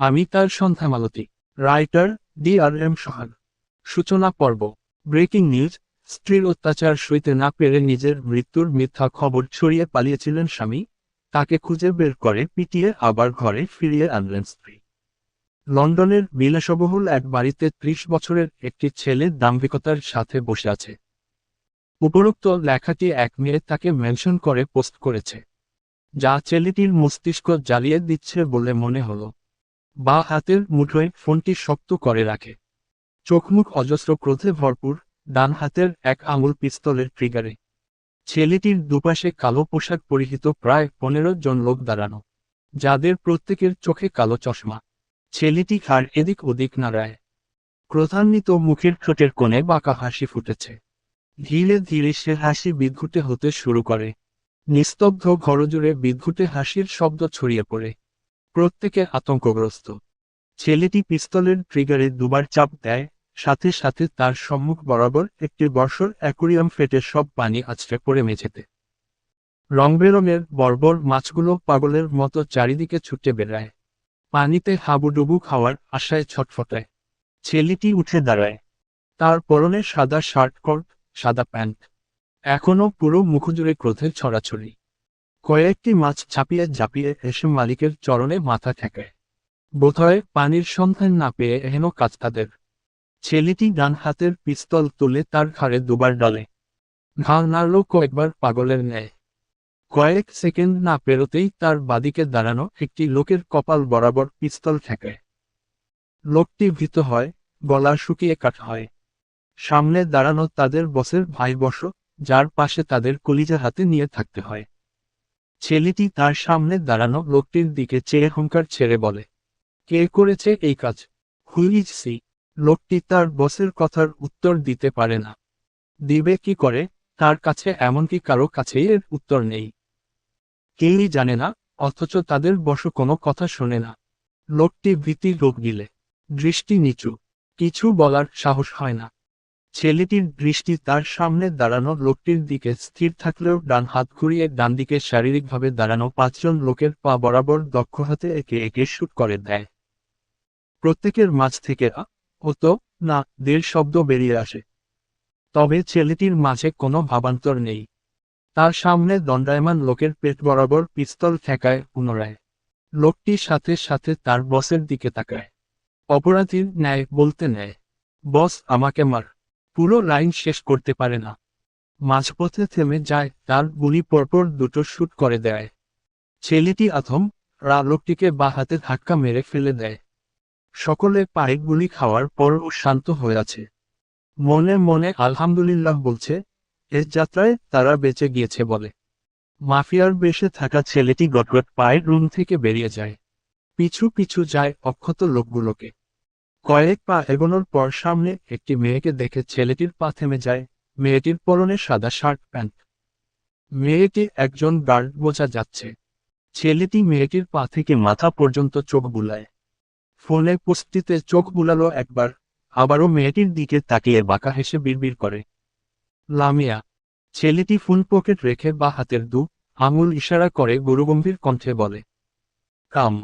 আমি তার Sandhyamalati writer, D R M Sohag Suchona পর্ব। ব্রেকিং নিউজ, স্ত্রীর অত্যাচার সইতে না পেরে নিজের মৃত্যুর মিথ্যা খবর ছড়িয়ে পালিয়েছিলেন স্বামী। তাকে খুঁজে বের করে পিটিয়ে আবার ঘরে ফিরিয়ে আনলেন স্ত্রী। লন্ডনের বিলাসবহুল এক বাড়িতে ত্রিশ বছরের একটি ছেলে দাম্ভিকতার সাথে বসে আছে। উপরোক্ত লেখাটি এক মেয়ে তাকে মেনশন করে পোস্ট করেছে। যা ছেলেটির মস্তিষ্ক জ্বালিয়ে দিচ্ছে বলে মনে হলো। বা হাতের মুঠোয় ফোনটি শক্ত করে রাখে। চোখমুখ অজস্র ক্রোধে ভরপুর, ডান হাতের এক আঙুল পিস্তলের ট্রিগারে ছেলেটির দুপাশে কালো পোশাক পরিহিত প্রায় পনেরো জন লোক দাঁড়ানো, যাদের প্রত্যেকের চোখে কালো চশমা। ছেলেটি খার এদিক ওদিক নাড়ায়। ক্রোধান্বিত মুখের ঠোঁটের কোণে বাঁকা হাসি ফুটেছে। ধীরে ধীরে সে হাসি বিদ্ঘুটে হতে শুরু করে। নিস্তব্ধ ঘরজুড়ে বিদ্ঘুটে হাসির শব্দ ছড়িয়ে পড়ে। প্রত্যেকে আতঙ্কগ্রস্ত। ছেলেটি পিস্তলের ট্রিগারে দুবার চাপ দেয়, সাথে সাথে তার সম্মুখ বরাবর একটি বর্ষর অ্যাকুরিয়াম ফেটে সব পানি আছড়ে পড়ে মেঝেতে। রং বেরঙের বর্বর মাছগুলো পাগলের মতো চারিদিকে ছুটে বেড়ায়। পানিতে হাবুডুবু খাওয়ার আশায় ছটফটায়। ছেলেটি উঠে দাঁড়ায়। তার পরনে সাদা শার্ট, কোট, সাদা প্যান্ট। এখনও পুরো মুখজুড়ে ক্রোধের ছড়াছড়ি। কয়েকটি মাছ ছাপিয়ে ঝাঁপিয়ে এসে মালিকের চরণে মাথা ঠেকায় বোধহয় পানির সন্ধান না পেয়ে এহেন কাজ তাদের। ছেলেটি ডান হাতের পিস্তল তুলে তার ঘাড়ে দুবার ডলে। ঘাল নাড়ল কয়েকবার পাগলের ন্যায়। কয়েক সেকেন্ড না পেরোতেই তার বাদিকে দাঁড়ানো একটি লোকের কপাল বরাবর পিস্তল ঠেকে। লোকটি ভীত হয়, গলা শুকিয়ে কাট হয়। সামনে দাঁড়ানো তাদের বসের ভাই বস, যার পাশে তাদের কলিজা হাতে নিয়ে থাকতে হয়। ছেলেটি তার সামনে দাঁড়ানো লোকটির দিকে চেয়ে হুঙ্কার ছেড়ে বলে, কে করেছে এই কাজ? হুইজ সি লোকটি তার বসের কথার উত্তর দিতে পারে না। দিবে কি করে? তার কাছে এমনকি কারও কাছেই এর উত্তর নেই। কেউই জানে না, অথচ তাদের বস কোনো কথা শোনে না। লোকটি ভীতি রোগ গিলে দৃষ্টি নিচু। কিছু বলার সাহস হয় না। ছেলেটির দৃষ্টি তার সামনে দাঁড়ানো লোকটির দিকে স্থির থাকলেও ডান হাত ঘুরিয়ে ডান দিকে শারীরিকভাবে দাঁড়ানো পাঁচজন লোকের পা বরাবর দক্ষ হাতে একে একে শুট করে দেয়। প্রত্যেকের মাঝ থেকে হতো না দের শব্দ বেরিয়ে আসে। তবে ছেলেটির মাঝে কোনো ভাবান্তর নেই। তার সামনে দণ্ডায়মান লোকের পেট বরাবর পিস্তল ঠেকায় পুনরায়। লোকটি সাথে সাথে তার বসের দিকে তাকায়। অপরাধীর ন্যায় বলতে নেয়, বস, আমাকে মার। পুরো লাইন শেষ করতে পারে না। মাঝপথে থেমে যায়, তার গুলি পরপর দুটো শুট করে দেয়। ছেলেটি আথম রা লোকটিকে বা হাতে ধাক্কা মেরে ফেলে দেয়। সকলে পায়ে গুলি খাওয়ার পরও শান্ত হয়ে আছে। মনে মনে আলহামদুলিল্লাহ বলছে, এ যাত্রায় তারা বেঁচে গিয়েছে বলে। মাফিয়ার বেশে থাকা ছেলেটি গটগট পায়ের রুম থেকে বেরিয়ে যায়। পিছু পিছু যায় অক্ষত লোকগুলোকে। কয়েক পা এগোনোর পর সামনে একটি মেয়েকে দেখে ছেলেটির পা থেমে যায়। মেয়েটির পরনে সাদা শার্ট প্যান্ট। মেয়েটি একজন গার্ড বোঝা যাচ্ছে। ছেলেটি মেয়েটির পা থেকে মাথা পর্যন্ত চোখ বুলায়। ফোনে পোস্টটিতে চোখ বুলালো একবার, আবারও মেয়েটির দিকে তাকিয়ে বাঁকা হেসে বিড়বিড় করে। লামিয়া, ছেলেটি ফোন পকেট রেখে বা হাতের দু, আঙুল ইশারা করে গুরুগম্ভীর কণ্ঠে বলে, কাম।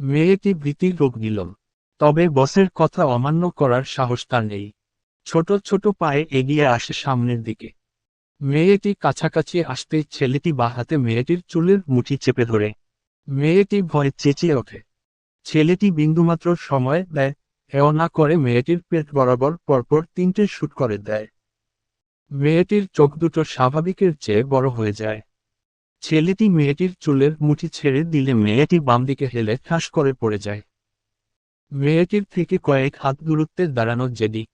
মেয়েটি ভীতির রোগ নিল। তবে বসের কথা অমান্য করার সাহস তার নেই। ছোট ছোট পায়ে এগিয়ে আসে সামনের দিকে। মেয়েটি কাছাকাছি আসতে ছেলেটি বা হাতে মেয়েটির চুলের মুঠি চেপে ধরে। মেয়েটি ভয়ে চেঁচিয়ে ওঠে। ছেলেটি বিন্দুমাত্র সময় দেয় এও না করে মেয়েটির পেট বরাবর পরপর তিনটে শুট করে দেয়। মেয়েটির চোখ দুটো স্বাভাবিকের চেয়ে বড় হয়ে যায়। ছেলেটি মেয়েটির চুলের মুঠি ছেড়ে দিলে মেয়েটি বাম দিকে হেলে ঠাস করে পড়ে যায়। মেয়েটির থেকে কয়েক হাত দূরত্বে দাঁড়ানো জেডি।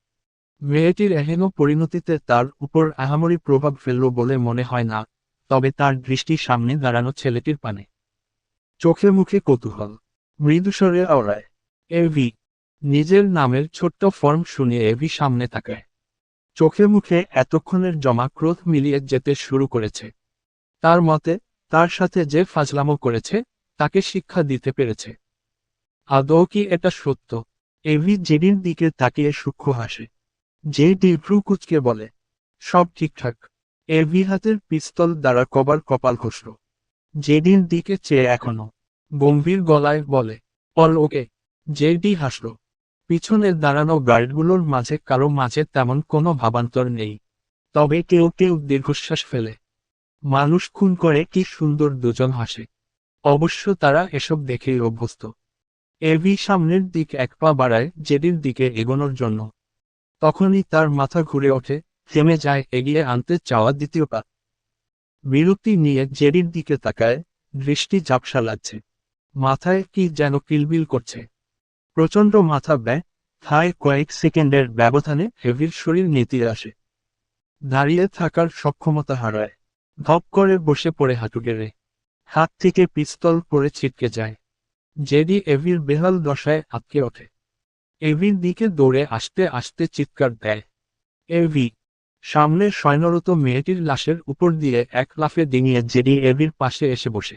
মেয়েটির এহেন পরিণতিতে তার উপর আহামরি প্রভাব ফেলল বলে মনে হয় না, তবে তার দৃষ্টি সামনে দাঁড়ানো ছেলেটির পানে। চোখে মুখে কৌতূহল। মৃদুস্বরে আওড়ায়, এভি, নিজের নামের ছোট্ট ফর্ম শুনে এভি সামনে তাকায়। চোখে মুখে এতক্ষণের জমা ক্রোধ মিলিয়ে যেতে শুরু করেছে। তার মতে, তার সাথে যে ফাজলামো করেছে, তাকে শিক্ষা দিতে পেরেছে। আদৌ কি এটা সত্য? এভি জেডির দিকে তাকিয়ে সূক্ষ্ম হাসে। যে ডিভ্রু কুচকে বলে, সব ঠিকঠাক। এভি হাতের পিস্তল দ্বারা কবার কপাল ঘষল। জেডির দিকে চেয়ে এখনও গম্ভীর গলায় বলে, অল ওকে। জেডি হাসল। পিছনের দাঁড়ানো গার্ডগুলোর মাঝে কারও মাঝে তেমন কোনো ভাবান্তর নেই। তবে কেউ কেউ দীর্ঘশ্বাস ফেলে। মানুষ খুন করে কি সুন্দর দুজন হাসে। অবশ্য তারা এসব দেখেই অভ্যস্ত। এভি সামনের দিক এক পা বাড়ায় জেডির দিকে এগোনোর জন্য। তখনই তার মাথা ঘুরে ওঠে, থেমে যায়, এগিয়ে আনতে চাওয়া দ্বিতীয় পা। বিরক্তি নিয়ে জেডির দিকে তাকায়, দৃষ্টি ঝাপসা লাগছে। মাথায় কি যেন কিলবিল করছে। প্রচণ্ড মাথা ব্যয় থায় কয়েক সেকেন্ডের ব্যবধানে হেভির শরীর নেতিয়ে আসে। দাঁড়িয়ে থাকার সক্ষমতা হারায়। ধপ করে বসে পড়ে হাঁটু গেড়ে। হাত থেকে পিস্তল পরে ছিটকে যায়। জেডি এভির বেহাল দশায় আটকে ওঠে। এভির দিকে দৌড়ে আসতে আসতে চিৎকার দেয়। এভি, সামনে সৈন্যরত মেয়েটির লাশের উপর দিয়ে এক লাফে ডিঙিয়ে জেডি এভির পাশে এসে বসে।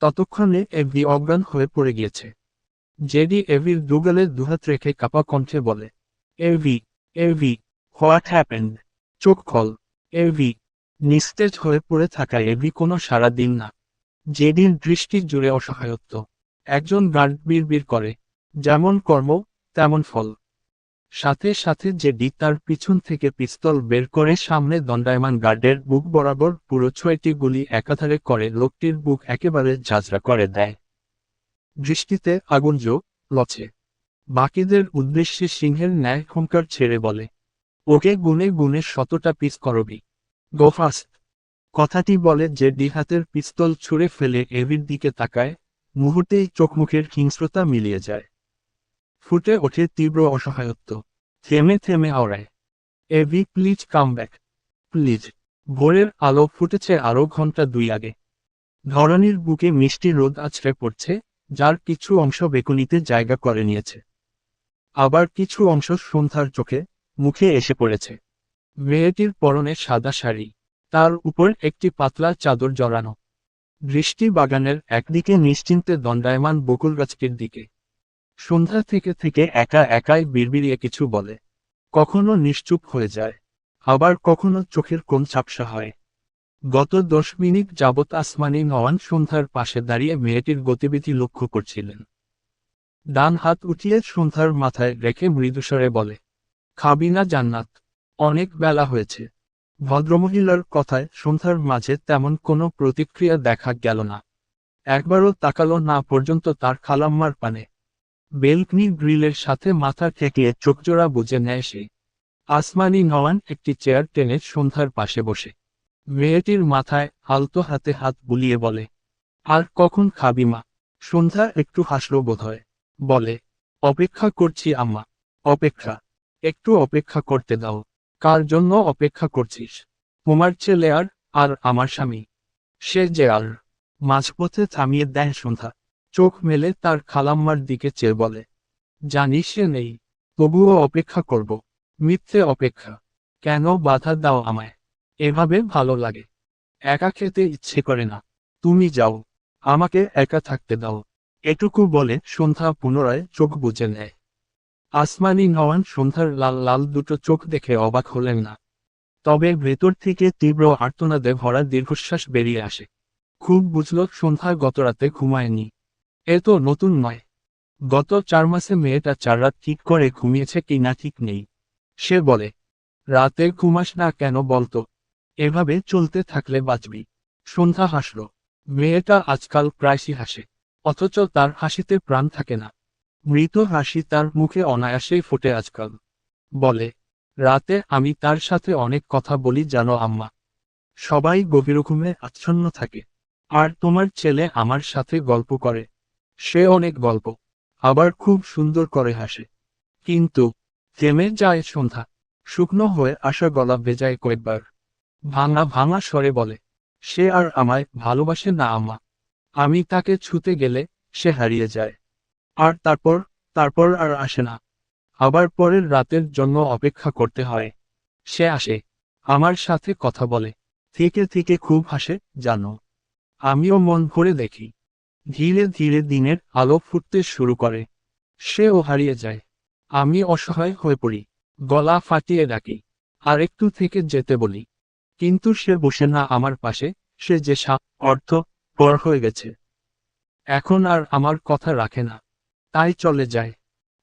ততক্ষণে এভি অজ্ঞান হয়ে পড়ে গিয়েছে। জেডি এভির দুগালে দুহাত রেখে কাপা কণ্ঠে বলে, এভি এভি, হোয়াট হ্যাপেন্ড? চোখ খল। এভি, নিস্তেজ হয়ে পড়ে থাকা এভি কোনো সারা দিন না। জেডির দৃষ্টি জুড়ে অসহায়ত্ব। একজন গার্ড বিড় করে। যেমন কর্ম, তেমন ফল। সাথে সাথে জেডি তার পিছন থেকে পিস্তল বের করে সামনে দণ্ডায়মান গার্ডের বুক বরাবর পুরো ছয়টি গুলি একাধারে করে, লোকটির বুক একেবারে ঝাঁঝরা করে দেয়। দৃষ্টিতে আগুন যোগ লছে। বাকিদের উদ্দেশ্যে সিংহের ন্যায় হুঙ্কার ছেড়ে বলে, ওকে গুনে গুনে শতটা পিস করবি। গো কথাটি বলে যে হাতের পিস্তল ছুঁড়ে ফেলে এভির দিকে তাকায় মুহূর্তেই চোখমুখের হিংস্রতা মিলিয়ে যায়। ফুটে ওঠে তীব্র অসহায়ত্ব। থেমে থেমে আওড়ায়। এ এভি প্লিজ কাম ব্যাক প্লিজ ভোরের আলো ফুটেছে আরও ঘণ্টা দুই আগে। ধরনীর বুকে মিষ্টি রোদ আছড়ে পড়ছে, যার কিছু অংশ বেকুনিতে জায়গা করে নিয়েছে। আবার কিছু অংশ সন্ধ্যার চোখে, মুখে এসে পড়েছে। মেয়েটির পরনে সাদা শাড়ি। তার উপর একটি পাতলা চাদর জড়ানো। দৃষ্টি বাগানের একদিকে নিশ্চিন্তে দণ্ডায়মান বকুল গাছটির দিকে। সন্ধ্যা থেকে থেকে একা একাই বিড়বিড়িয়ে কিছু বলে। কখনো নিশ্চুপ হয়ে যায়, আবার কখনো চোখের কোন ছাপসা হয়। গত দশ মিনিট যাবৎ আসমানি নওয়ান সন্ধ্যার পাশে দাঁড়িয়ে মেয়েটির গতিবিধি লক্ষ্য করছিলেন। ডান হাত উঠিয়ে সন্ধ্যার মাথায় রেখে মৃদুস্বরে বলে খাবি না জান্নাত, অনেক বেলা হয়েছে। ভদ্রমহিলার কথায় সন্ধ্যার মাঝে তেমন কোনো প্রতিক্রিয়া দেখা গেল না। একবারও তাকালো না পর্যন্ত তার খালাম্মার পানে। বেলকনি গ্রিলের সাথে মাথা ঠেকিয়ে চোখজোড়া বুঝে নেয় সে। আসমানি নওয়ান একটি চেয়ার টেনে সন্ধ্যার পাশে বসে। মেয়েটির মাথায় আলতো হাতে হাত বুলিয়ে বলে, আর কখন খাবি মা? সন্ধ্যা একটু হাসল বোধহয় বলে, অপেক্ষা করছি আম্মা, অপেক্ষা, একটু অপেক্ষা করতে দাও। কার জন্য অপেক্ষা করছিস? তোমার ছেলে আর আর আমার স্বামী। সে যে আর। মাঝপথে থামিয়ে দেয় সন্ধ্যা। চোখ মেলে তার খালাম্মার দিকে চেয়ে বলে, জানি সে নেই, তবুও অপেক্ষা করব। মিথ্যে অপেক্ষা। কেন বাধা দাও আমায়? এভাবে ভালো লাগে। একা খেতে ইচ্ছে করে না। তুমি যাও। আমাকে একা থাকতে দাও। এটুকু বলে সন্ধ্যা পুনরায় চোখ বুঝে নেয়। আসমানি নওয়ান সন্ধ্যার লাল লাল দুটো চোখ দেখে অবাক হলেন না। তবে ভেতর থেকে তীব্র আর্তনাদে ভরা দীর্ঘশ্বাস বেরিয়ে আসে। খুব বুঝল সন্ধ্যা গতরাতে ঘুমায়নি। এ তো নতুন নয়। গত চার মাসে মেয়েটা চার রাত ঠিক করে ঘুমিয়েছে কি না ঠিক নেই। সে বলে, রাতে ঘুমাস না কেন বলতো? এভাবে চলতে থাকলে বাঁচবি। সন্ধ্যা হাসল, মেয়েটা আজকাল প্রায়শই হাসে, অথচ তার হাসিতে প্রাণ থাকে না। মৃত হাসি তার মুখে অনায়াসেই ফোটে আজকাল। বলে, রাতে আমি তার সাথে অনেক কথা বলি জানো আম্মা। সবাই গভীর ঘুমে আচ্ছন্ন থাকে। আর তোমার ছেলে আমার সাথে গল্প করে। সে অনেক গল্প। আবার খুব সুন্দর করে হাসে। কিন্তু থেমে যায় সন্ধ্যা। শুকনো হয়ে আসা গলা বেজায় কয়েকবার। ভাঙা ভাঙা স্বরে বলে, সে আর আমায় ভালোবাসে না আম্মা। আমি তাকে ছুতে গেলে সে হারিয়ে যায়। আর তারপর তারপর আর আসে না। আবার পরের রাতের জন্য অপেক্ষা করতে হয়। সে আসে। আমার সাথে কথা বলে। থেকে থেকে খুব হাসে, জানো। আমিও মন ভরে দেখি। ধীরে ধীরে দিনের আলো ফুটতে শুরু করে। সেও হারিয়ে যায়। আমি অসহায় হয়ে পড়ি। গলা ফাটিয়ে ডাকি। আর একটু থেকে যেতে বলি। কিন্তু সে বসে না আমার পাশে। সে যে সাপ অর্থ, পর হয়ে গেছে। এখন আর আমার কথা রাখে না। তাই চলে যায়।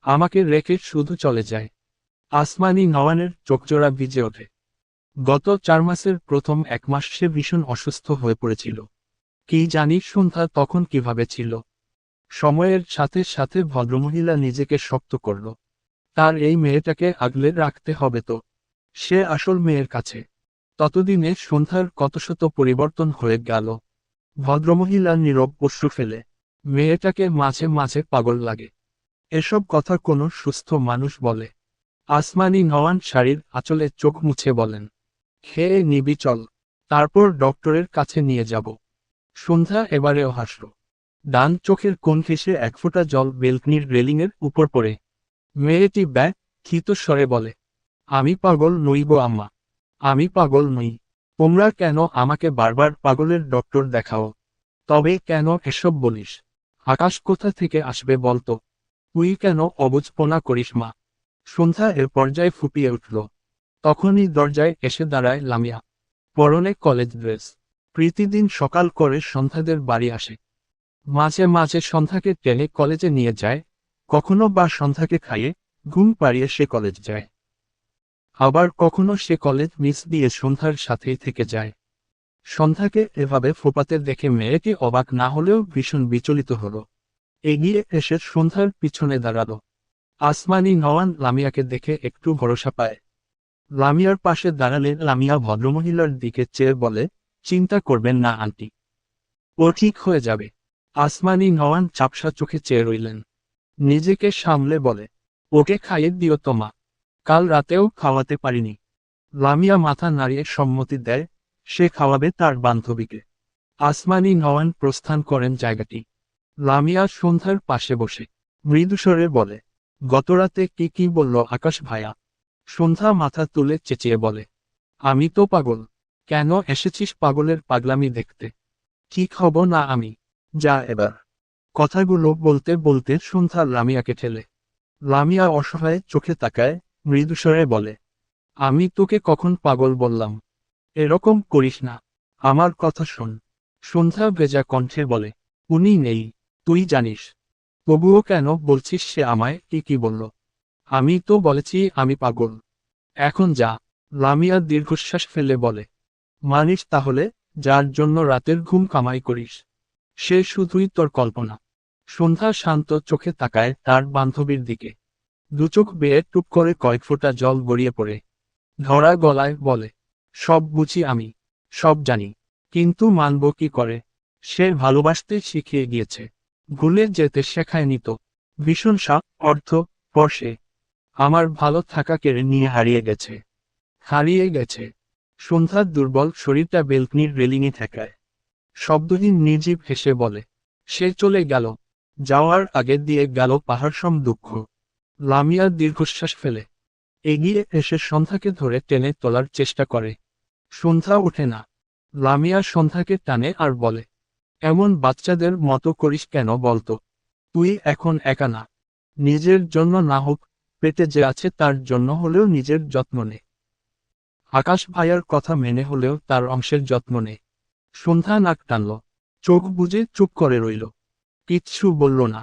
আমাকে রেখে শুধু চলে যায়। আসমানি নওয়ানের চোখজোড়া ভিজে ওঠে। গত চার মাসের প্রথম এক মাস সে ভীষণ অসুস্থ হয়ে পড়েছিল। কি জানি সন্ধ্যা তখন কীভাবে ছিল। সময়ের সাথে সাথে ভদ্রমহিলা নিজেকে শক্ত করল। তার এই মেয়েটাকে আগলে রাখতে হবে তো। সে আসল মেয়ের কাছে। ততদিনে সন্ধ্যার কত শত পরিবর্তন হয়ে গেল। ভদ্রমহিলা নীরব পশু ফেলে। মেয়েটাকে মাঝে মাঝে পাগল লাগে। এসব কথা কোনো সুস্থ মানুষ বলে। আসমানি নওয়ান শাড়ির আঁচলে চোখ মুছে বলেন, খেয়ে নিবি চল, তারপর ডক্টরের কাছে নিয়ে যাব। সন্ধ্যা এবারেও হাসল। ডান চোখের কোন ঘেসে এক ফোঁটা জল বেলকনির রেলিংয়ের উপর পড়ে। মেয়েটি ব্যয় ক্ষিত স্বরে বলে, আমি পাগল নইব আম্মা, আমি পাগল নই। তোমরা কেন আমাকে বারবার পাগলের ডক্টর দেখাও? তবে কেন এসব বলিস? আকাশ কোথা থেকে আসবে বলতো? তুই কেন অবুঝপনা করিস মা? সন্ধ্যা এর পর্যায়ে ফুপিয়ে উঠল। তখনই দরজায় এসে দাঁড়ায় লামিয়া। পরনে কলেজ ড্রেস। প্রতিদিন সকাল করে সন্ধ্যাদের বাড়ি আসে। মাঝে মাঝে সন্ধ্যাকে টেনে কলেজে নিয়ে যায়, কখনো বা সন্ধ্যাকে খাইয়ে ঘুম পাড়িয়ে সে কলেজ যায়। আবার কখনো সে কলেজ মিস দিয়ে সন্ধ্যার সাথেই থেকে যায়। সন্ধ্যাকে এভাবে ফোপাতে দেখে মেয়েটি অবাক না হলেও ভীষণ বিচলিত হল। এগিয়ে এসে সন্ধ্যার পিছনে দাঁড়াল। আসমানি নওয়ান লামিয়াকে দেখে একটু ভরসা পায়। লামিয়ার পাশে দাঁড়ালে লামিয়া ভদ্রমহিলার দিকে চেয়ে বলে, চিন্তা করবেন না, আন্টি। ও ঠিক হয়ে যাবে। আসমানি নওয়ান চাপসা চোখে চেয়ে রইলেন। নিজেকে সামলে বলে, ওকে খাইয়ে দিও তোমা কাল রাতেও খাওয়াতে পারিনি। লামিয়া মাথা নাড়িয়ে সম্মতি দেয় সে খাওয়াবে তার বান্ধবীকে। আসমানি নওয়ান প্রস্থান করেন জায়গাটি। লামিয়া সন্ধ্যার পাশে বসে। মৃদুস্বরে বলে, গতরাতে কি কি বলল আকাশ ভায়া? সন্ধ্যা মাথা তুলে চেঁচিয়ে বলে, আমি তো পাগল। কেন এসেছিস পাগলের পাগলামি দেখতে? ঠিক হব না আমি? যা এবার। কথাগুলো বলতে বলতে সন্ধ্যা লামিয়াকে ঠেলে। লামিয়া অসহায় চোখে তাকায়, মৃদুস্বরে বলে, আমি তোকে কখন পাগল বললাম? এরকম করিস না। আমার কথা শোন। সন্ধ্যা ভেজা কণ্ঠে বলে, উনি নেই, তুই জানিস। তবুও কেন বলছিস সে আমায় কি কি বলল। আমি তো বলেছি আমি পাগল। এখন যা। লামিয়া দীর্ঘশ্বাস ফেলে বলে, মানিস তাহলে, যার জন্য রাতের ঘুম কামাই করিস। সে শুধুই তোর কল্পনা। সন্ধ্যা শান্ত চোখে তাকায় তার বান্ধবীর দিকে। দুচোখ বেয়ে টুপ করে কয়েক ফোঁটা জল গড়িয়ে পড়ে। ধরা গলায় বলে সব বুঝি আমি, সব জানি। কিন্তু মানব কি করে? সে ভালোবাসতে শিখিয়ে গিয়েছে। ভুলে যেতে শেখায় নিত ভীষণ সাপ, অর্থ স্পর্শে আমার ভালো থাকা কেড়ে নিয়ে হারিয়ে গেছে। হারিয়ে গেছে। সন্ধ্যার দুর্বল শরীরটা বেলকনির রেলিংয়ে ঠেকায়। শব্দহীন নির্জীব হেসে বলে, সে চলে গেল। যাওয়ার আগে দিয়ে গেল পাহাড়সম দুঃখ। লামিয়া দীর্ঘশ্বাস ফেলে। এগিয়ে এসে সন্ধ্যাকে ধরে টেনে তোলার চেষ্টা করে। সন্ধ্যা ওঠে না। লামিয়া সন্ধ্যাকে টানে আর বলে, এমন বাচ্চাদের মতো করিস কেন বলতো? তুই এখন একা না। নিজের জন্য না হোক, পেটে যে আছে তার জন্য হলেও নিজের যত্ন নে। আকাশ ভাইয়ার কথা মেনে হলেও তার অংশের যত্ন নে সন্ধ্যা নাক টানল, চোখ বুজে চুপ করে রইল। কিচ্ছু বলল না।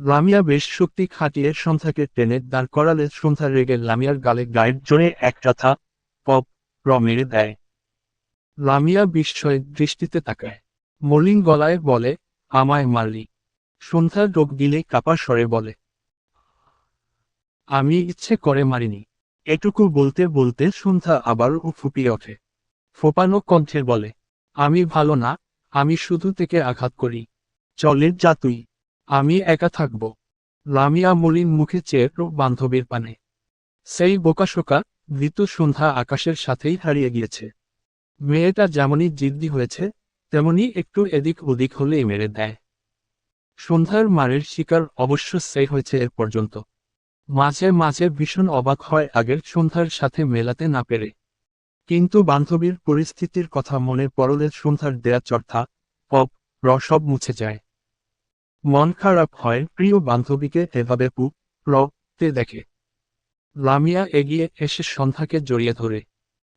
লামিয়া বেশ শক্তি খাটিয়ে সন্ধ্যাকে টেনে দাঁড় করালে সন্ধ্যা রেগে লামিয়ার গালে গায়ের জোরে এক কথা পপ র মেরে দেয়। লামিয়া বিস্ময় দৃষ্টিতে তাকায়। মলিন গলায় বলে, আমায় মারলি। সন্ধ্যা ডোক গিলে কাপা স্বরে বলে, আমি ইচ্ছে করে মারিনি। এটুকু বলতে বলতে সন্ধ্যা আবারও ফুপিয়ে ওঠে। ফোপানো কণ্ঠে বলে, আমি ভালো না, আমি শুধু থেকে আঘাত করি। চলের যা তুই, আমি একা থাকব। লামিয়া মলিন মুখে চেয়ে বান্ধবীর পানে। সেই বোকাশোকা ভীতু সন্ধ্যা আকাশের সাথেই হারিয়ে গিয়েছে। মেয়েটা যেমনই জিদ্দি হয়েছে তেমনি একটু এদিক ওদিক হলেই মেরে দেয়। সন্ধ্যার মারের শিকার অবশ্য সেই হয়েছে এর পর্যন্ত। মাঝে মাঝে ভীষণ অবাক হয় আগের সন্ধ্যার সাথে মেলাতে না পেরে। কিন্তু বান্ধবীর পরিস্থিতির কথা মনে পড়লে সন্ধ্যার দেয়া চর্থা, পপ, র সব মুছে যায়। মন খারাপ হয় প্রিয় বান্ধবীকে এভাবে পু, র, তে দেখে। লামিয়া এগিয়ে এসে সন্ধ্যাকে জড়িয়ে ধরে।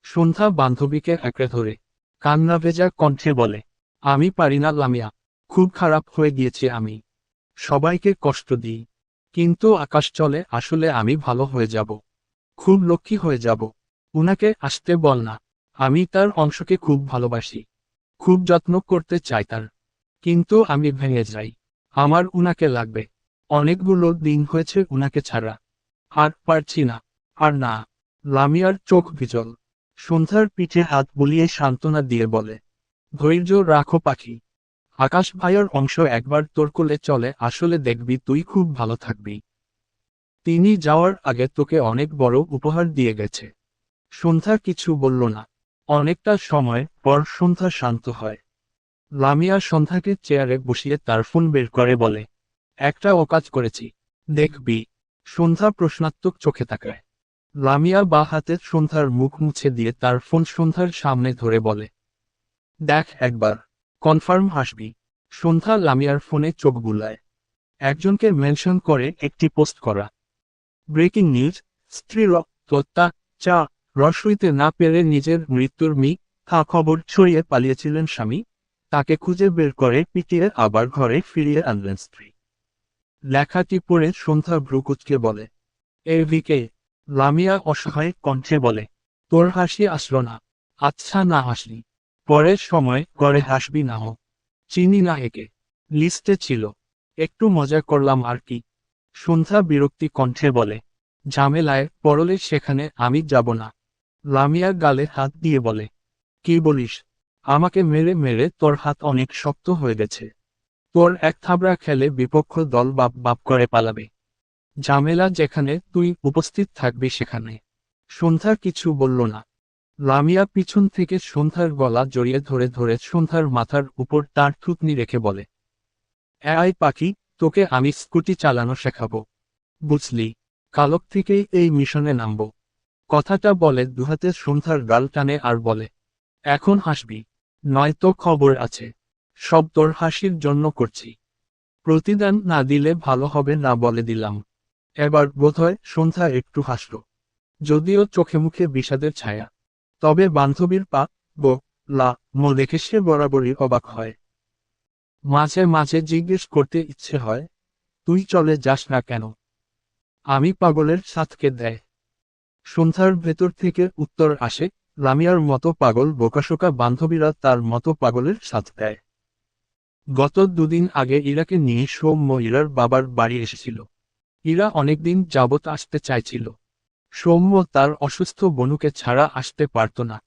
সন্ধ্যা বান্ধবীকে আঁকড়ে ধরে। কান্না ভেজা কণ্ঠে বলে, আমি পারি না লামিয়া, খুব খারাপ হয়ে গিয়েছে আমি। সবাইকে কষ্ট দিই। কিন্তু আকাশ চলে, আসলে আমি ভালো হয়ে যাব। খুব লক্ষ্মী হয়ে যাব। উনাকে আসতে বল না। আমি তার অংশকে খুব ভালোবাসি। খুব যত্ন করতে চাই তার। কিন্তু আমি ভেঙে যাই। আমার উনাকে লাগবে। অনেকগুলো দিন হয়েছে উনাকে ছাড়া। আর পারছি না। আর না, লামিয়ার চোখ ভিজল। সন্ধ্যার পিঠে হাত বুলিয়ে সান্ত্বনা দিয়ে বলে, ধৈর্য রাখো পাখি। আকাশ ভাইয়ের অংশ একবার তোর কোলে চলে, আসলে দেখবি তুই খুব ভালো থাকবি। তিনি যাওয়ার আগে তোকে অনেক বড় উপহার দিয়ে গেছে। সন্ধ্যা কিছু বলল না। অনেকটা সময় পর সন্ধ্যা শান্ত হয়। লামিয়া সন্ধ্যাকে চেয়ারে বসিয়ে তার ফোন বের করে বলে, একটা অকাজ করেছি। দেখবি সন্ধ্যা প্রশ্নাত্মক চোখে তাকায়। লামিয়া বা হাতে সন্ধ্যার মুখ মুছে দিয়ে তার ফোন সন্ধ্যার সামনে ধরে বলে, দেখ একবার, কনফার্ম হাসবি। সন্ধ্যা লামিয়ার ফোনে চোখ বুলায়। একজনকে মেনশন করে একটি পোস্ট করা। ব্রেকিং নিউজ, স্ত্রী রক্ততা চা, রসইতে না পেরে নিজের মৃত্যুর মি, খা খবর ছড়িয়ে পালিয়েছিলেন স্বামী। তাকে খুঁজে বের করে পিটিয়ে আবার ঘরে ফিরিয়ে আনলেন স্ত্রী। লেখাটি পড়ে সন্ধ্যা ভ্রুকুচকে বলে। এ ভিকে, লামিয়া অসহায় কণ্ঠে বলে, তোর হাসি আসলো না। আচ্ছা না হাসলি। পরের সময় করে হাসবি না হোক চিনি না একে। লিস্টে ছিল। একটু মজা করলাম আর কি। সন্ধ্যা বিরক্তি কণ্ঠে বলে, ঝামেলায় পরলে সেখানে আমি যাব না। লামিয়া গালে হাত দিয়ে বলে, কি বলিস? আমাকে মেরে মেরে তোর হাত অনেক শক্ত হয়ে গেছে। তোর এক থাবড়া খেলে বিপক্ষ দল বাপ বাপ করে পালাবে। ঝামেলা যেখানে, তুই উপস্থিত থাকবি সেখানে। সন্ধ্যা কিছু বলল না। লামিয়া পিছন থেকে সন্ধ্যার গলা জড়িয়ে ধরে ধরে সন্ধ্যার মাথার উপর তার থুতনি রেখে বলে আই পাখি, তোকে আমি স্কুটি চালানো শেখাবো। বুঝলি, কালক থেকেই এই মিশনে নামব। কথাটা বলে দুহাতে সন্ধ্যার গাল টানে আর বলে, এখন হাসবি, নয়তো খবর আছে। সব তোর হাসির জন্য করছি। প্রতিদান না দিলে ভালো হবে না বলে দিলাম। এবার বোধহয় সন্ধ্যা একটু হাসল। যদিও চোখে মুখে বিষাদের ছায়া। তবে বান্ধবীর পা বো লা, মো দেখে সে বরাবরই অবাক হয়। মাঝে মাঝে জিজ্ঞেস করতে ইচ্ছে হয়, তুই চলে যাস না কেন? আমি পাগলের সাথকে দেয়। সন্ধ্যার ভেতর থেকে উত্তর আসে, লামিয়ার মতো পাগল বোকাশোকা বান্ধবীরা তার মতো পাগলের সাথ দেয়। গত দুদিন আগে ইরাকে নিয়ে সৌম্য ইরার বাবার বাড়ি এসেছিল। ইরা অনেকদিন যাবত আসতে চাইছিল। সৌম্য তার অসুস্থ বনুকে ছাড়া আসতে পারত না।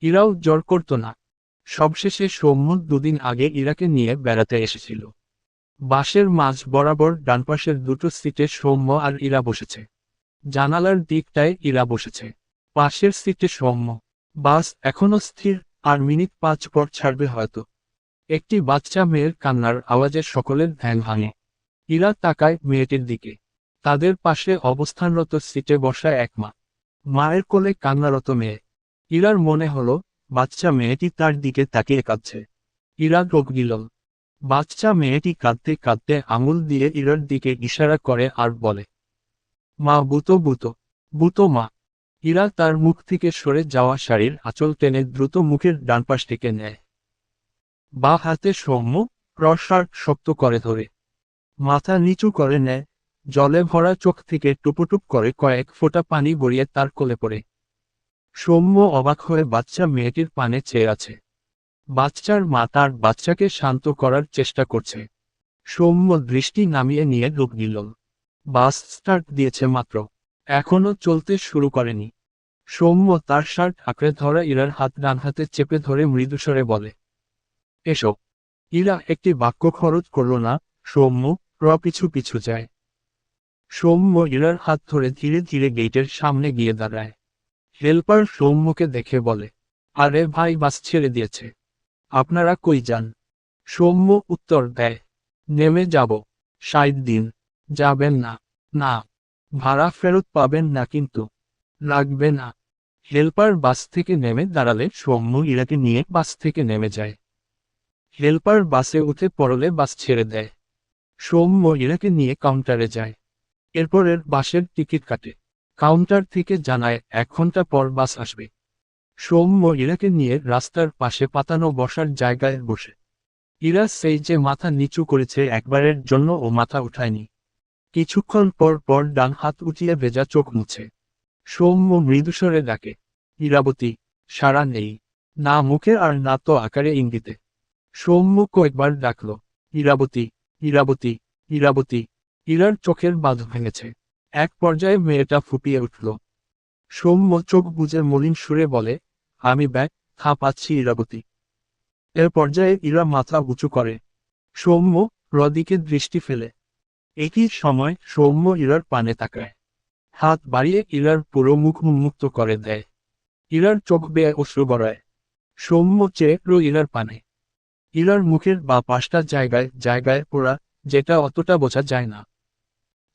ইরাও জ্বর করত না। সবশেষে সৌম্য দুদিন আগে ইরাকে নিয়ে বেড়াতে এসেছিল। বাসের মাঝ বরাবর ডানপাশের দুটো সিটে সৌম্য আর ইরা বসেছে। জানালার দিকটায় ইরা বসেছে। পাশের সিটে সৌম্য। বাস এখনও স্থির, আর মিনিট পাঁচ পর ছাড়বে হয়তো। একটি বাচ্চা মেয়ের কান্নার আওয়াজে সকলের ধ্যান ভাঙে। ইরা তাকায় মেয়েটির দিকে। তাদের পাশে অবস্থানরত সিটে বসা এক মা। মায়ের কোলে কান্নারত মেয়ে। ইরার মনে হলো, বাচ্চা মেয়েটি তার দিকে তাকিয়ে কাঁদছে। ইরা রোগ গিলল বাচ্চা মেয়েটি কাঁদতে কাঁদতে আঙুল দিয়ে ইরার দিকে ইশারা করে আর বলে, মা, বুতো বুতো বুতো মা। ইরা তার মুখ থেকে সরে যাওয়া শাড়ির আঁচল টেনে দ্রুত মুখের ডানপাশ থেকে নেয়। বা হাতে সৌম্য প্রসার শক্ত করে ধরে। মাথা নিচু করে নেয়, জলে ভরা চোখ থেকে টুপুটুপ করে কয়েক ফোঁটা পানি গড়িয়ে তার কোলে পড়ে। সৌম্য অবাক হয়ে বাচ্চা মেয়েটির পানে চেয়ে আছে। বাচ্চার মা তার বাচ্চাকে শান্ত করার চেষ্টা করছে। সৌম্য দৃষ্টি নামিয়ে নিয়ে ডুব নিল বাস স্টার্ট দিয়েছে মাত্র। এখনও চলতে শুরু করেনি। সৌম্য তার শার্ট আঁকড়ে ধরা ইরার হাত ডান হাতে চেপে ধরে মৃদুস্বরে বলে এসো ইরা একটি বাক্য খরচ করল না, সৌম্য প্র পিছু পিছু যায়। সৌম্য ইরার হাত ধরে ধীরে ধীরে গেটের সামনে গিয়ে দাঁড়ায়। হেল্পার সৌম্যকে দেখে বলে, আরে ভাই, বাস ছেড়ে দিয়েছে। আপনারা কই যান? সৌম্য উত্তর দেয়, নেমে যাব। ষাট দিন। যাবেন না। না। ভাড়া ফেরত পাবেন না কিন্তু। লাগবে না। হেল্পার বাস থেকে নেমে দাঁড়ালে সৌম্য ইরাকে নিয়ে বাস থেকে নেমে যায়। হেল্পার বাসে উঠে পড়লে বাস ছেড়ে দেয়। সৌম্য ইরাকে নিয়ে কাউন্টারে যায়। এরপরের বাসের টিকিট কাটে। কাউন্টার থেকে জানায়, এক ঘণ্টা পর বাস আসবে। সৌম্য ইরাকে নিয়ে রাস্তার পাশে পাতানো বসার জায়গায় বসে। ইরা সেই যে মাথা নিচু করেছে একবারের জন্য ও মাথা উঠায়নি। কিছুক্ষণ পর পর ডান হাত উঠিয়ে ভেজা চোখ মুছে। সৌম্য মৃদুস্বরে ডাকে, ইরাবতী সারা নেই। না মুখে আর না তো আকারে ইঙ্গিতে। সৌম্য কয়েকবার ডাকল, ইরাবতী ইরাবতী ইরাবতী। ইরার চোখের বাঁধ ভেঙেছে। এক পর্যায়ে মেয়েটা ফুপিয়ে উঠল। সৌম্য চোখ বুঝে মলিন সুরে বলে, আমি ব্যাগ থা পাচ্ছি ইরাবতী। এর পর্যায়ে ইরা মাথা উঁচু করে। সৌম্য রদিকে দৃষ্টি ফেলে। একই সময় সৌম্য ইরার পানে তাকায়। হাত বাড়িয়ে ইরার পুরো মুখ উন্মুক্ত করে দেয়। ইরার চোখ বেয়ে অশ্রু গড়ায়। সৌম্য চেয়ে ইরার পানে। ইরার মুখের বা পাশটা জায়গায় জায়গায় পোড়া, যেটা অতটা বোঝা যায় না।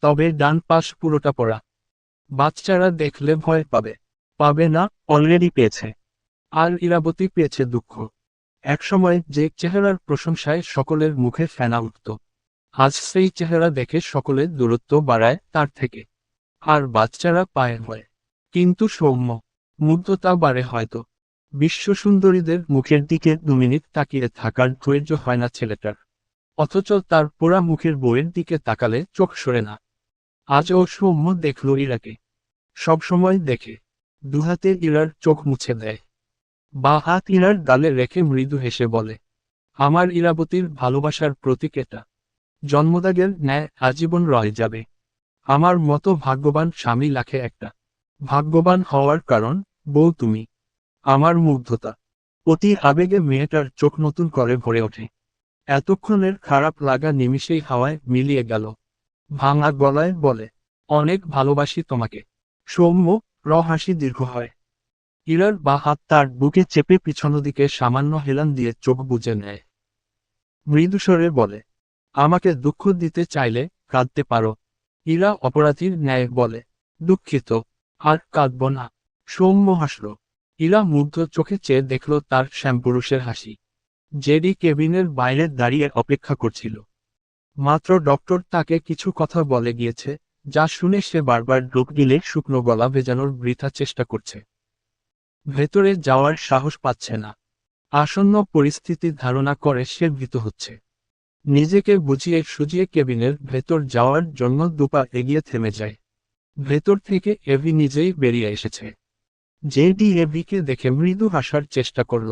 তবে ডান পাশ পুরোটা পোড়া। বাচ্চারা দেখলে ভয় পাবে। পাবে না অলরেডি পেয়েছে। আর ইরাবতী পেয়েছে দুঃখ। একসময় যে চেহারার প্রশংসায় সকলের মুখে ফেনা উঠত। আজ সেই চেহারা দেখে সকলে দূরত্ব বাড়ায় তার থেকে। আর বাচ্চারা পায়ে হয়। কিন্তু সৌম্য। মুগ্ধতা বাড়ে হয়তো। বিশ্ব সুন্দরীদের মুখের দিকে দু মিনিট তাকিয়ে থাকার ধৈর্য হয় না ছেলেটার। অথচ তার পোড়া মুখের বইয়ের দিকে তাকালে চোখ সরে না। আজ ও সৌম্য দেখল ইরাকে। সবসময় দেখে। দুহাতে ইরার চোখ মুছে দেয়। বা হাত ইরার গালে রেখে মৃদু হেসে বলে, আমার ইরাবতীর ভালোবাসার প্রতীক এটা। জন্মদাগের ন্যায় আজীবন রয়ে যাবে। আমার মতো ভাগ্যবান স্বামী লাখে একটা। ভাগ্যবান হওয়ার কারণ বউ তুমি। আমার মুগ্ধতা। অতি আবেগে মেয়েটার চোখ নতুন করে ভরে ওঠে। এতক্ষণের খারাপ লাগা নিমিষেই হাওয়ায় মিলিয়ে গেল। ভাঙা গলায় বলে, অনেক ভালোবাসি তোমাকে। সৌম্য, র হাসি দীর্ঘ হয়। ইরার বা হাত তার বুকে চেপে পিছন দিকে সামান্য হেলান দিয়ে চোখ বুজে নেয়। মৃদুস্বরে বলে, আমাকে দুঃখ দিতে চাইলে কাঁদতে পারো। ইরা অপরাধীর ন্যায় বলে, দুঃখিত, আর কাঁদব না। সৌম্য হাসল। ইরা মুগ্ধ চোখে চেয়ে দেখল তার শ্যামপুরুষের হাসি। জেডি কেবিনের বাইরে দাঁড়িয়ে অপেক্ষা করছিল। মাত্র ডক্টর তাকে কিছু কথা বলে গিয়েছে, যা শুনে সে বারবার ডোক গিলে শুকনো গলা ভেজানোর বৃথা চেষ্টা করছে। ভেতরে যাওয়ার সাহস পাচ্ছে না। আসন্ন পরিস্থিতি ধারণা করে সে ভীত হচ্ছে। নিজেকে বুঝিয়ে সুজিয়ে কেবিনের ভেতর যাওয়ার জন্য দুপা এগিয়ে থেমে যায়। ভেতর থেকে এভি নিজেই বেরিয়ে এসেছে। জেডি এভিকে দেখে মৃদু হাসার চেষ্টা করল,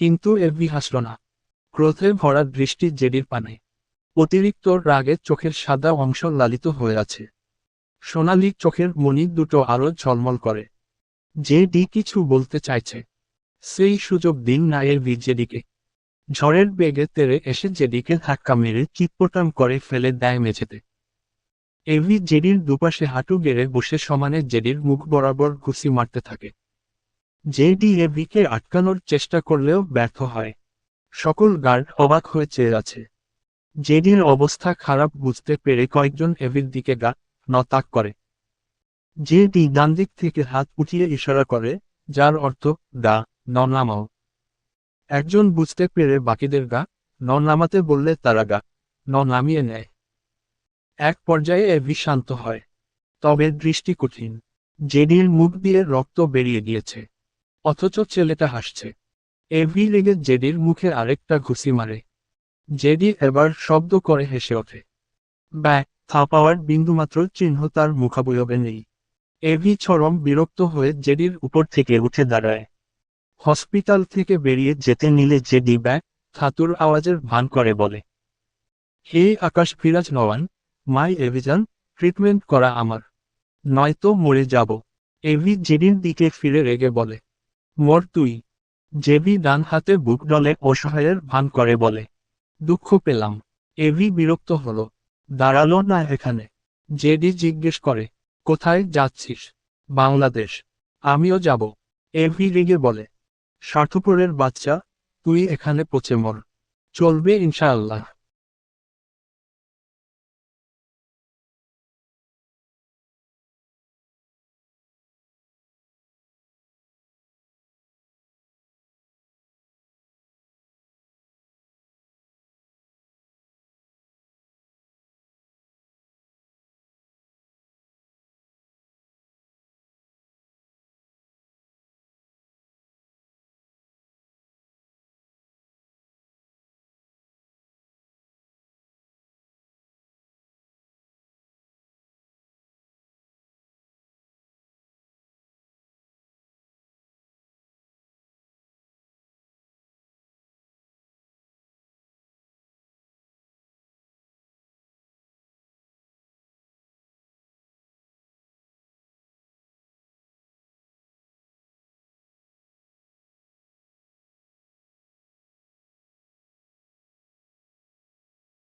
কিন্তু এভি হাসল না। ক্রোধে ভরা দৃষ্টি জেডির পানে। অতিরিক্ত রাগে চোখের সাদা অংশ লালিত হয়ে আছে। সোনালি চোখের মণি দুটো আরও ঝলমল করে। জেডি কিছু বলতে চাইছে। সেই সুযোগ দিন না এভি জেডিকে। ঝড়ের বেগে তেরে এসে জেডিকে ধাক্কা মেরে চিৎপটাম করে ফেলে দেয় মেঝেতে। এভি জেডির দুপাশে হাঁটু গেড়ে বসে সমানে জেডির মুখ বরাবর ঘুষি মারতে থাকে। জেডি এভিকে আটকানোর চেষ্টা করলেও ব্যর্থ হয়। সকল গার্ড অবাক হয়ে চেয়ে আছে। জেডির অবস্থা খারাপ বুঝতে পেরে কয়েকজন এভির দিকে গা নতাক করে। জেডি ডান দিক থেকে হাত উঠিয়ে ইশারা করে, যার অর্থ দা ন নামাও। একজন বুঝতে পেরে বাকিদের গা, ন নামাতে বললে তারা গা, ন নামিয়ে নেয়। এক পর্যায়ে এভি শান্ত হয়। তবে দৃষ্টি কঠিন। জেডির মুখ দিয়ে রক্ত বেরিয়ে গিয়েছে। অথচ ছেলেটা হাসছে। এভি লেগে জেডির মুখে আরেকটা ঘুষি মারে। জেডি এবার শব্দ করে হেসে ওঠে। ব্যয় থা পাওয়ার বিন্দুমাত্র চিহ্ন তার মুখাবয়বে নেই। এভি চরম বিরক্ত হয়ে জেডির উপর থেকে উঠে দাঁড়ায়। হসপিটাল থেকে বেরিয়ে যেতে নিলে জেডি ব্যাগ থাতুর আওয়াজের ভান করে বলে। হে আকাশ ফিরাজ নওয়ান মাই এভিজান, ট্রিটমেন্ট করা আমার। নয়তো মরে যাব। এভি জেডির দিকে ফিরে রেগে বলে। মর তুই। জেবি ডান হাতে বুক ডলে অসহায়ের ভান করে বলে। দুঃখ পেলাম। এভি বিরক্ত হলো। দাঁড়াল না এখানে। জেডি জিজ্ঞেস করে, কোথায় যাচ্ছিস? বাংলাদেশ। আমিও যাব। এভি রেগে বলে, স্বার্থপরের বাচ্চা, তুই এখানে পচে মর। চলবে ইনশাআল্লাহ।